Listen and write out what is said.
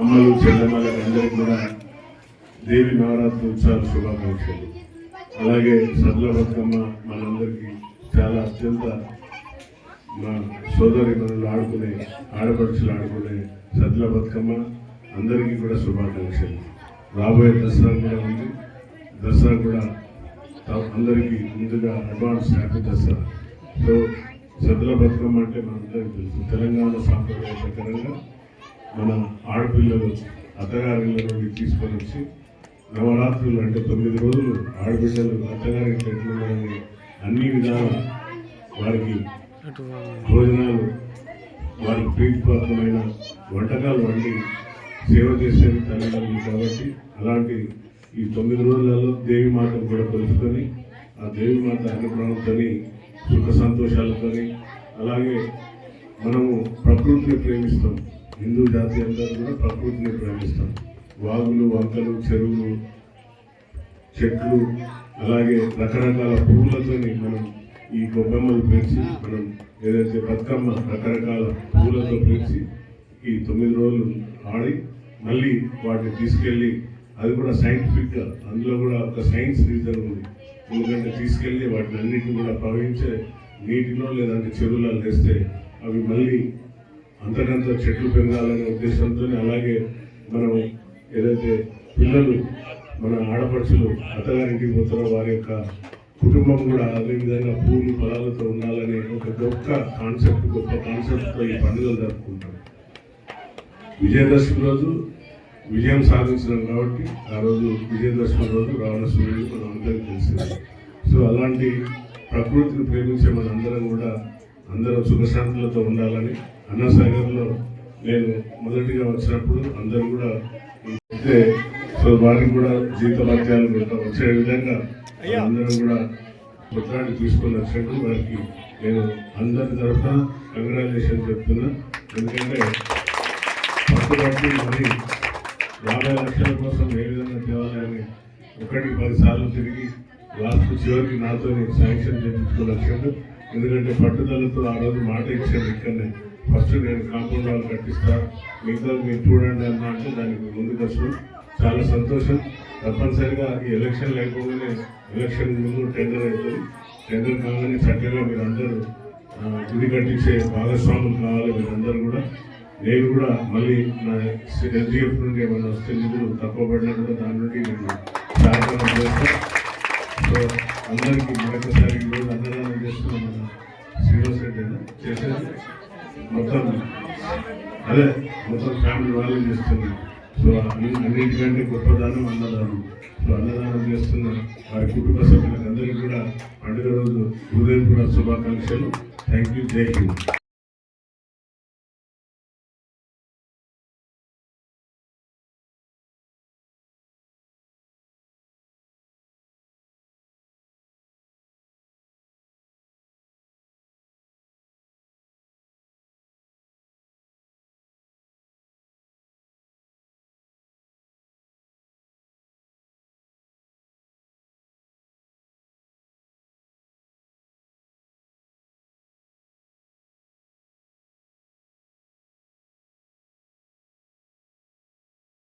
అమ్మలు చెల్లెమ్మలకు అందరికీ కూడా దేవి నవరాత్రోత్సవాల శుభాకాంక్షలు. అలాగే సద్ల బతుకమ్మ మనందరికీ చాలా అత్యంత మా సోదరి మనలు ఆడుకునే ఆడపడుచులు ఆడుకునే సద్ల బతుకమ్మ అందరికీ కూడా శుభాకాంక్షలు. రాబోయే దసరా కూడా ఉంది. దసరా కూడా అందరికీ ముందుగా advance happy Dasara. So Saddula Bathukamma అంటే మనందరికీ తెలుసు. తెలంగాణ సాంప్రదాయ ప్రకారంగా మన ఆడపిల్లలు అత్తగారిళ్ళ నుండి తీసుకొని వచ్చి నవరాత్రులు అంటే తొమ్మిది రోజులు ఆడబిడ్డలు అత్తగారి ఎట్లుండాలని అన్ని విధాల వారికి భోజనాలు వారికి ప్రీతిపాత్రమైన వంటకాలు వండి సేవ చేసేది తల్లిదండ్రులు కాబట్టి అలాంటి ఈ తొమ్మిది రోజులలో దేవి మాతను కూడా కొలుసుకొని ఆ దేవి మాత అనుగ్రహంతోని సుఖ సంతోషాలతోని అలాగే మనము ప్రకృతిని ప్రేమిస్తాం. హిందూ జాతి అందరూ కూడా ప్రకృతిని ప్రేమిస్తాం వాగులు వంకలు చెరువులు చెట్లు అలాగే రకరకాల పువ్వులతోని మనం ఈ గొబ్బెమ్మలు పెంచి మనం ఏదైతే బతుకమ్మ రకరకాల పువ్వులతో పెంచి ఈ తొమ్మిది రోజులు ఆడి మళ్ళీ వాటిని తీసుకెళ్ళి అది కూడా సైంటిఫిక్గా అందులో కూడా ఒక సైన్స్ రీజన్ ఉంది. ఎందుకంటే తీసుకెళ్ళి వాటిని అన్నిటిని కూడా ప్రవహించే నీటిలో లేదంటే చెరువులలో వేస్తే అవి మళ్ళీ అంతకంత చెట్లు పెరగాలనే ఉద్దేశంతో అలాగే మనం ఏదైతే పిల్లలు మన ఆడపడుచులు అత్తగారింటికి పోతారో వారి యొక్క కుటుంబం కూడా అదే విధంగా పూలు పొలాలతో ఉండాలనే ఒక గొప్ప కాన్సెప్ట్ గొప్ప కాన్సెప్ట్తో ఈ పండుగలు జరుపుకుంటాం. విజయదశమి రోజు విజయం సాధించడం కాబట్టి ఆ రోజు విజయదశమి రోజు రావణ సూర్యుడు మనం అందరికీ తెలిసింది. సో అలాంటి ప్రకృతిని ప్రేమించే మనందరం కూడా అందరం సుఖశాంతులతో ఉండాలని అన్నసాగర్లో నేను మొదటిగా వచ్చినప్పుడు అందరూ కూడా అయితే సో వారికి కూడా జీతభత్యాలు కూడా వచ్చే విధంగా అందరం కూడా పుత్రాన్ని తీసుకొని వచ్చినట్టు వారికి నేను అందరి తరఫున కంగ్రాచులేషన్ చెప్తున్నా. ఎందుకంటే పట్టుబట్టి మరి యాభై లక్షల కోసం ఏ విధంగా తేవాలని ఒకటికి పది సార్లు తిరిగి లాస్ట్ చివరికి నాతో శాంక్షన్ చేయించుకుని వచ్చాడు. ఎందుకంటే పట్టుదలతో ఆ రోజు మాట ఇచ్చాను ఇక్కడనే. ఫస్ట్ నేను కాంపౌండ్ వాళ్ళు కట్టిస్తా. మిగతా మీరు చూడండి అన్న అంటే దానికి ముందుకు వచ్చాం చాలా సంతోషం. తప్పనిసరిగా ఈ ఎలక్షన్ లేకుండానే ఎలక్షన్ ముందు టెండర్ అవుతుంది. టెండర్ కావాలని చక్కగా మీరు అందరూ గుడి కట్టించే భాగస్వాములు కావాలి మీరందరూ కూడా. నేను కూడా మళ్ళీ నా ఎల్జీఎఫ్ నుండి ఏమైనా వస్తే నిధులు తక్కువ పడినా కూడా దాని నుండి నేను సహకారం చేస్తాను సో అందరికీ అదే మొత్తం ఫ్యామిలీ వాళ్ళు చేస్తున్నారు. సో అన్ని- అన్నిటికంటే గొప్ప దానం అన్నదానం. సో అన్నదానం చేస్తున్న వారి కుటుంబ సభ్యులకు అందరికీ కూడా పండుగ రోజు కూడా శుభాకాంక్షలు. థ్యాంక్ యూ జై హింద్